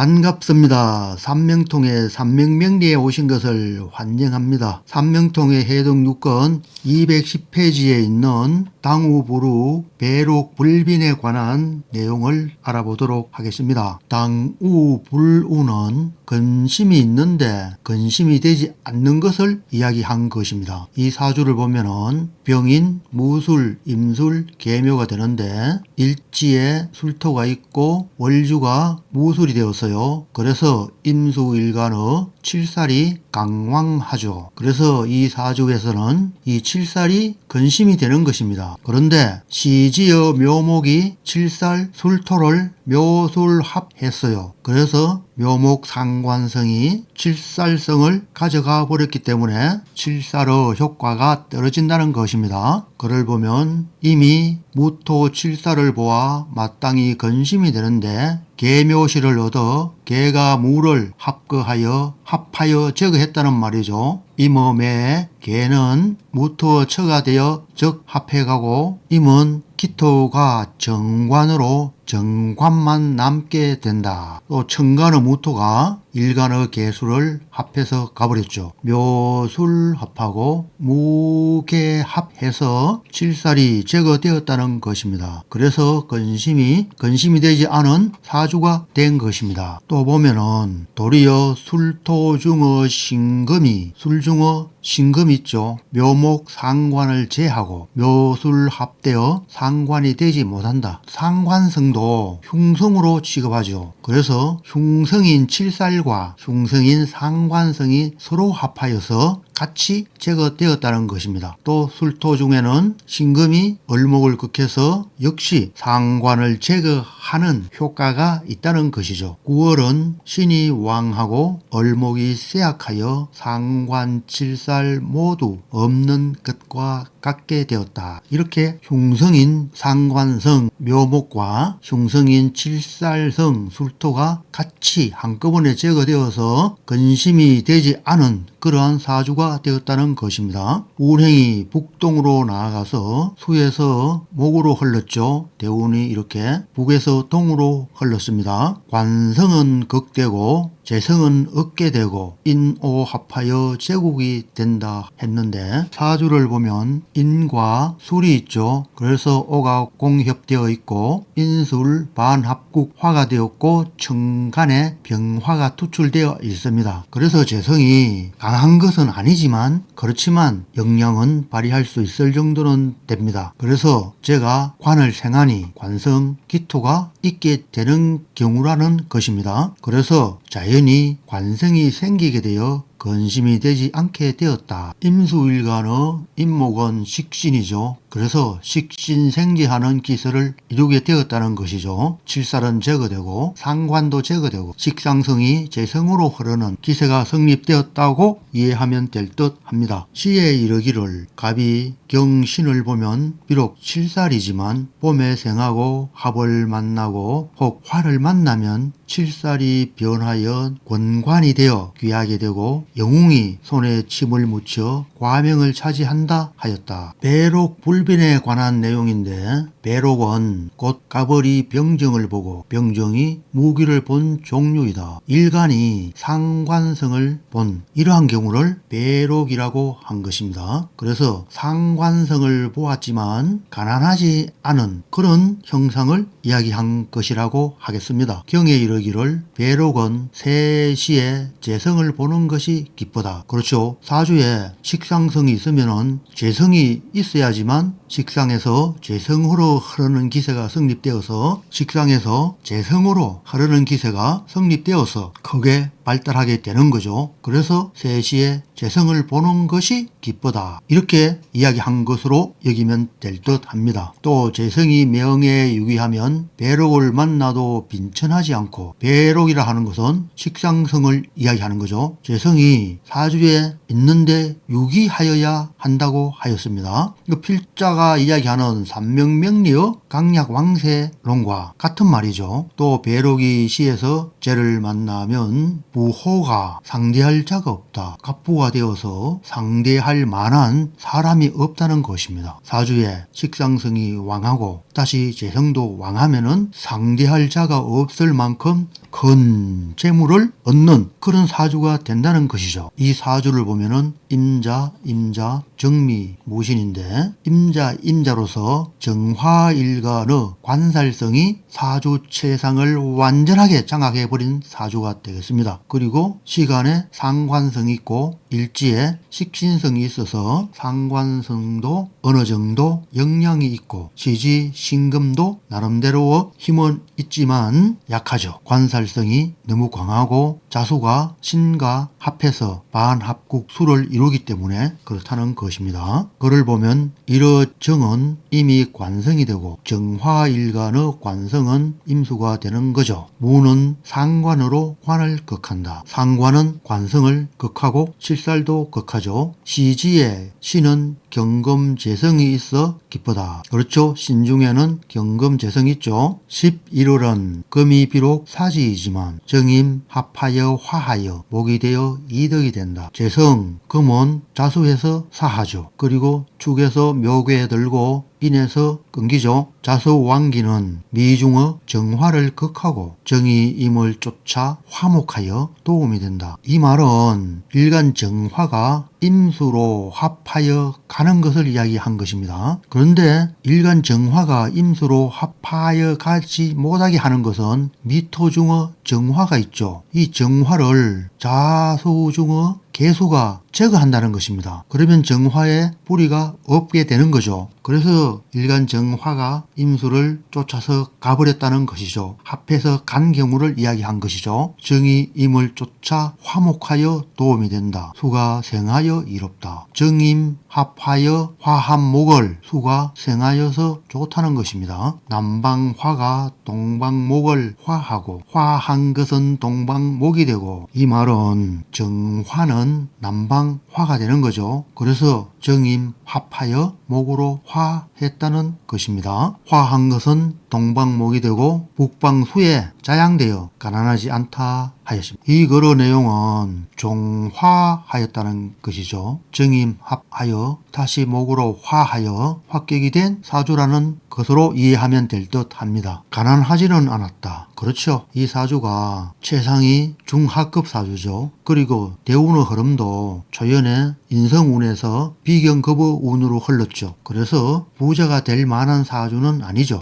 반갑습니다. 삼명통의 삼명명리에 오신 것을 환영합니다. 삼명통의 해동 6건 210페이지에 있는 당우부루 배록 불빈에 관한 내용을 알아보도록 하겠습니다. 당우불우는 근심이 있는데 근심이 되지 않는 것을 이야기한 것입니다. 이 사주를 보면은 병인, 무술, 임술, 계묘가 되는데 일지에 술토가 있고 월주가 무술이 되었어요. 그래서 임수일간의 칠살이 강왕하죠. 그래서 이 사주에서는 이 칠살이 근심이 되는 것입니다. 그런데 시지의 묘목이 칠살 술토를 묘술합했어요. 그래서 묘목 상관성이 칠살성을 가져가 버렸기 때문에 칠살의 효과가 떨어진다는 것입니다. 그를 보면 이미 무토 칠살을 보아 마땅히 근심이 되는데 개묘시를 얻어 개가 무를 합거하여 합하여 제거했다는 말이죠. 임음에 개는 무토 처가 되어 즉 합해가고 임은 기토가 정관으로 정관만 남게 된다. 또 청간의 무토가 일간의 개수를 합해서 가버렸죠. 묘술 합하고 무개 합해서 칠살이 제거되었다는 것입니다. 그래서 근심이 근심이 되지 않은 사주가 된 것입니다. 또 보면은 도리어 술토중어 신금이 술중어 신금 있죠. 묘목 상관을 제하고 묘술 합되어 상관이 되지 못한다. 상관성도 흉성으로 취급하죠. 그래서 흉성인 칠살과 흉성인 상관성이 서로 합하여서 같이 제거되었다는 것입니다. 또 술토 중에는 신금이 얼목을 극해서 역시 상관을 제거하는 효과가 있다는 것이죠. 9월은 신이 왕하고 얼목이 쇠약하여 상관 칠살 모두 없는 것과 같게 되었다. 이렇게 흉성인 상관성 묘목과 흉성인 칠살성 술토가 같이 한꺼번에 제거되어서 근심이 되지 않은 그러한 사주가 되었다는 것입니다. 운행이 북동으로 나아가서 수에서 목으로 흘렀죠. 대운이 이렇게 북에서 동으로 흘렀습니다. 관성은 극되고 재성은 얻게 되고 인오합하여 제국이 된다 했는데 사주를 보면 인과 술이 있죠. 그래서 오가 공협되어 있고 인술 반합국 화가 되었고 청간에 병화가 투출되어 있습니다. 그래서 재성이 강한 것은 아니지만 그렇지만 영향은 발휘할 수 있을 정도는 됩니다. 그래서 제가 관을 생하니 관성 기토가 있게 되는 경우라는 것입니다. 그래서 자연히 관성이 생기게 되어 근심이 되지 않게 되었다. 임수일간의 임목은 식신이죠. 그래서 식신생지하는 기설을 이루게 되었다는 것이죠. 칠살은 제거되고 상관도 제거되고 식상성이 재성으로 흐르는 기세가 성립되었다고 이해하면 될 듯 합니다. 시에 이르기를 갑이 경신을 보면 비록 칠살이지만 봄에 생하고 합을 만나고 혹 화를 만나면 칠살이 변하여 권관이 되어 귀하게 되고 영웅이 손에 침을 묻혀 과명을 차지한다 하였다. 배록 불 변에 관한 내용인데 배록은 곧 가벌이 병정을 보고 병정이 무기를 본 종류이다. 일간이 상관성을 본 이러한 경우를 배록이라고 한 것입니다. 그래서 상관성을 보았지만 가난하지 않은 그런 형상을 이야기한 것이라고 하겠습니다. 경에 이르기를 배록은 세시에 재성을 보는 것이 기쁘다. 그렇죠. 사주에 식상성이 있으면은 재성이 있어야지만 식상에서 재성으로 흐르는 기세가 성립되어서 식상에서 재성으로 흐르는 기세가 성립되어서 크게 발달하게 되는 거죠. 그래서 세시에 재성을 보는 것이 기쁘다. 이렇게 이야기한 것으로 여기면 될 듯 합니다. 또 재성이 명예에 유기하면 배록을 만나도 빈천하지 않고 배록이라 하는 것은 식상성을 이야기하는 거죠. 재성이 사주에 있는데 유기하여야 한다고 하였습니다. 필자가 이야기하는 삼명명리의 강약 왕세론과 같은 말이죠. 또 배록이 시에서 째를 만나면 부호가 상대할 자가 없다. 갑부가 되어서 상대할 만한 사람이 없다는 것입니다. 사주에 식상성이 왕하고 다시 재성도 왕하면은 상대할 자가 없을 만큼 큰 재물을 얻는 그런 사주가 된다는 것이죠. 이 사주를 보면은 임자, 임자, 정미, 무신인데 임자, 임자로서 정화일간의 관살성이 사주 최상을 완전하게 장악해버린 사주가 되겠습니다. 그리고 시간에 상관성이 있고 일지에 식신성이 있어서 상관성도 어느 정도 영향이 있고 지지, 신금도 나름대로 힘은 있지만 약하죠. 관살 성이 너무 강하고 자수가 신과 합해서 반합국 수를 이루기 때문에 그렇다는 것입니다. 그를 보면 일어정은 이미 관성이 되고 정화일간의 관성은 임수가 되는 거죠. 무는 상관으로 관을 극한다. 상관은 관성을 극하고 칠살도 극하죠. 시지에 신은 경금재성이 있어 기쁘다. 그렇죠. 신중에는 경금재성이 있죠. 11월은 금이 비록 사지이지만 정임 합하여 화하여 목이 되어 이득이 된다. 재성, 금은 자수해서 사하죠. 그리고 축에서 묘괴에 들고 인해서 끊기죠. 자수왕기는 미중의 정화를 극하고 정의 임을 쫓아 화목하여 도움이 된다. 이 말은 일간 정화가 임수로 합하여 가는 것을 이야기한 것입니다. 그런데 일간 정화가 임수로 합하여 가지 못하게 하는 것은 미토 중의 정화가 있죠. 이 정화를 자수 중의 개수가 제거한다는 것입니다. 그러면 정화의 뿌리가 없게 되는 거죠. 그래서 일간 정화가 임수를 쫓아서 가버렸다는 것이죠. 합해서 간 경우를 이야기한 것이죠. 정이 임을 쫓아 화목하여 도움이 된다. 수가 생하여 이롭다. 정임 합하여 화합목을 수가 생하여서 좋다는 것입니다. 남방화가 동방목을 화하고 화한 것은 동방목이 되고 이 말은 정화는 남방 화가 되는 거죠. 그래서 정임 합하여 목으로 화했다는 것입니다. 화한 것은 동방목이 되고 북방수에 자양되어 가난하지 않다 하였습니다. 이 거로 내용은 종화하였다는 것이죠. 정임 합하여 다시 목으로 화하여 합격이 된 사주라는 것으로 이해하면 될 듯 합니다. 가난하지는 않았다. 그렇죠. 이 사주가 최상위 중하급 사주죠. 그리고 대운의 흐름도 조연의 인성운에서 비경급의 운으로 흘렀죠. 그래서 부자가 될 만한 사주는 아니죠.